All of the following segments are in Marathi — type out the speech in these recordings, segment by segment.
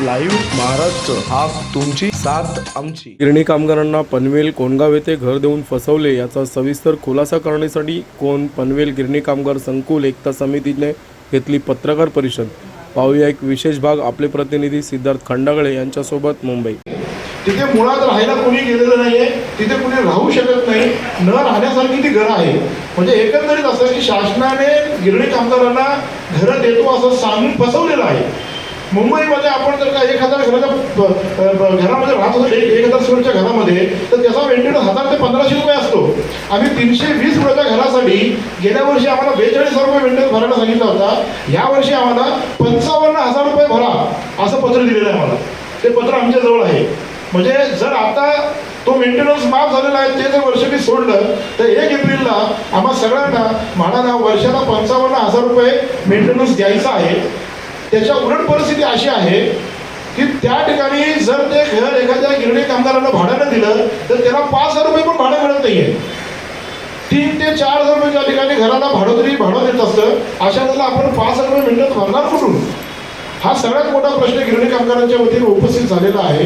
लाईव्ह महाराष्ट्र हा तुमची साथ आमची. गिरणी कामगारांना पनवेल कोंडगाव येथे घर देऊन फसवले याचा सविस्तर खुलासा करण्यासाठी कोण पनवेल गिरणी कामगार संकुल एकता समितीने घेतली पत्रकार परिषद? पाहूया एक विशेष भाग. आपले प्रतिनिधी सिद्धार्थ खंडागळे यांच्यासोबत मुंबई. तिथे मुळात राहायला कोणी गेलेलं नाहीये. तिथे कोणी राहू शकत नाही. न राहण्यासारखी ती घरं आहे म्हणजे एकंदरीत असं की शासनाने गिरणी कामगारांना घरं देतो असं सांगून फसवलेलं आहे. मुंबईमध्ये आपण जर का एक हजार घराच्या घरामध्ये राहत असतो एक एक हजार स्क्वेअरच्या घरामध्ये तर त्याचा मेंटेनन्स हजार ते पंधराशे रुपये असतो. आम्ही तीनशे वीस रुपयाच्या घरासाठी गेल्या वर्षी आम्हाला बेचाळीस हजार रुपये मेंटेनन्स भरायला सांगितला होता. या वर्षी आम्हाला पंचावन्न हजार रुपये भरा असं पत्र दिलेलं आहे आम्हाला. ते पत्र आमच्याजवळ आहे. म्हणजे जर आता तो मेंटेनन्स माफ झालेला आहे ते जर वर्ष मी सोडलं तर एक एप्रिलला आम्हा सगळ्यांना म्हाडाला वर्षाला पंचावन्न हजार रुपये मेंटेनन्स द्यायचा आहे. त्याच्या उलट परिस्थिती अशी आहे की त्या ठिकाणी जर ते घर एखाद्या गिरणी कामगारांना भाड्यानं दिलं तर त्याला पाच हजार रुपये पण भाडं मिळत नाहीये. तीन ते चार हजार रुपये त्या ठिकाणी घराला भाडं तरी भाडं देत असतं अशा वेळेला आपण पाच हजार रुपये मेंटेनन्स भरणार कुठून? हा सगळ्यात मोठा प्रश्न गिरणी कामगारांच्या वतीने उपस्थित झालेला आहे.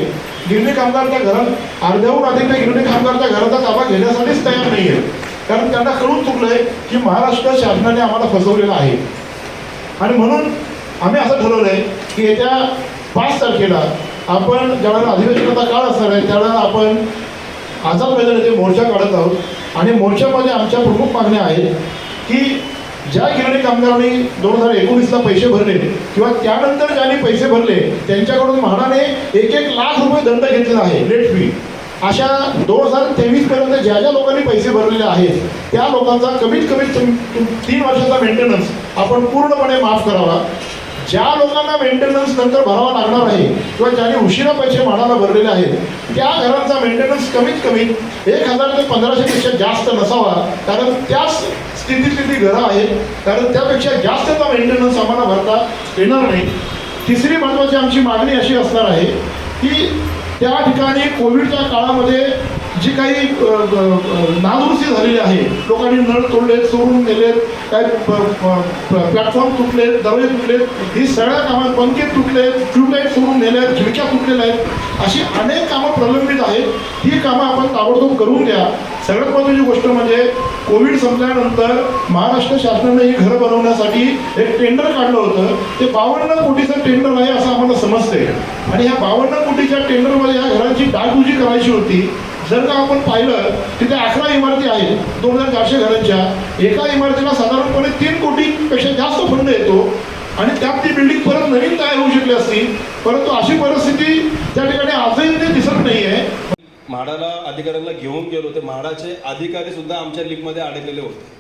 गिरणी कामगार त्या घरात अर्ध्याहून अधिक त्या गिरणी कामगारच्या घराचा ताबा घेण्यासाठीच तयार नाही आहे कारण त्यांना कळून चुकलंय की महाराष्ट्र शासनाने आम्हाला फसवलेलं आहे. आणि म्हणून आम्ही असं ठरवलं आहे की येत्या पाच तारखेला आपण ज्यावेळेला अधिवेशनाचा काळ असणार आहे त्यावेळेला आपण आझाद मैदानाचे मोर्चा काढत आहोत. आणि मोर्चामध्ये आमच्या प्रमुख मागण्या आहेत की ज्या गिरणी कामगारांनी दोन हजार एकोणीसला पैसे भरले किंवा त्यानंतर ज्यांनी पैसे भरले त्यांच्याकडून म्हाडाने एक एक लाख रुपये दंड घेतलेला आहे लेट फी अशा दोन हजार तेवीसपर्यंत ज्या ज्या लोकांनी पैसे भरलेले आहेत त्या लोकांचा कमीत कमी तुम- तीन वर्षाचा मेंटेनन्स आपण पूर्णपणे माफ करावा. ज्या लोकांना मेंटेनन्स नंतर भरावा लागणार आहे किंवा ज्यांनी उशिरा पैसे म्हणाला भरलेले आहेत त्या घरांचा मेंटेनन्स कमीत कमी एक हजार ते पंधराशेपेक्षा जास्त नसावा कारण त्याच स्थितीतली ती घरं आहेत कारण त्यापेक्षा जास्तचा मेंटेनन्स आम्हाला भरता येणार नाही. तिसरी महत्त्वाची आमची मागणी अशी असणार आहे की त्या ठिकाणी कोविडच्या काळामध्ये जी काही नादुरुस्ती झालेली आहे. लोकांनी नळ तोडले सोडून नेलेत काय प्लॅटफॉर्म तुटले दरवाजे तुटलेत ही सगळ्या कामात पंखे तुटले ट्यूबलाईट सोडून नेल्यात खिडक्या तुटलेल्या आहेत. अशी अनेक कामं प्रलंबित आहेत. ही कामं आपण ताबडतोब करून द्या सगळ्यात महत्त्वाची गोष्ट म्हणजे कोविड संपल्यानंतर महाराष्ट्र शासनाने ही घरं बनवण्यासाठी एक टेंडर काढलं होतं. ते बावन्न कोटीचं टेंडर आहे असं आम्हाला समजते आणि ह्या बावन्न कोटीच्या टेंडरमध्ये या घरांची डागडुजी करायची होती. जर का आपण पाहिलं तिथे अकरा इमारती आहेत दोन हजार चारशे घरांच्या. एका इमारतीला साधारणपणे तीन कोटीपेक्षा जास्त फंड येतो आणि त्यात ती बिल्डिंग परत नवीन तयार होऊ शकली असती. परंतु अशी परिस्थिती त्या ठिकाणी आजही ते दिसत नाही आहे म्हाडाला अधिकाऱ्यांना घेऊन गेलो ते म्हाडाचे अधिकारी सुद्धा आमच्या लीगमध्ये अडकलेले होते.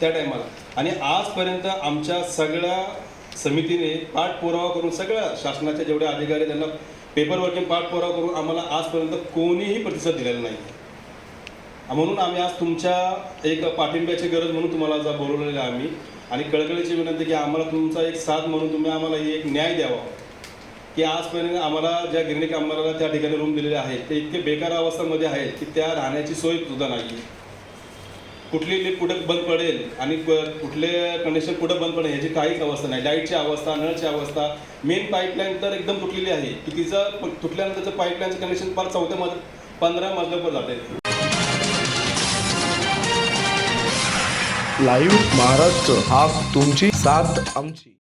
त्या टायमाला आणि आजपर्यंत आमच्या सगळ्या समितीने पाठपुरावा करून सगळ्या शासनाचे जेवढे अधिकारी त्यांना पेपर वर्किंग पाठपुरावा करून आम्हाला आजपर्यंत कोणीही प्रतिसाद दिलेला नाही. म्हणून आम्ही आज तुमच्या एक पाठिंब्याची गरज म्हणून तुम्हाला आज बोलवलेलं आम्ही. आणि कळकळीची विनंती की आम्हाला तुमचा एक साथ म्हणून तुम्ही आम्हाला एक न्याय द्यावा. की आजपर्यंत आम्हाला ज्या गिरणी कामगाराला त्या ठिकाणी रूम दिलेले आहेत ते इतके बेकार अवस्थेमध्ये आहेत की त्या राहण्याची सोय सुद्धा नाही कुठली लिफ्ट कुठं बंद पडेल आणि कुठले कंडिशन कुठं बंद पडेल ह्याची काहीच अवस्था नाही. लाईटची अवस्था नळची अवस्था. मेन पाईपलाईन तर एकदम तुटलेली आहे. की तिचं तुटल्यानंतरचं पाईपलाईनचं कंडिशन फार चौथ्या मज पंधरा मजल्यावर जाते. लाईव्ह महाराष्ट्र हा तुमची साथ आमची.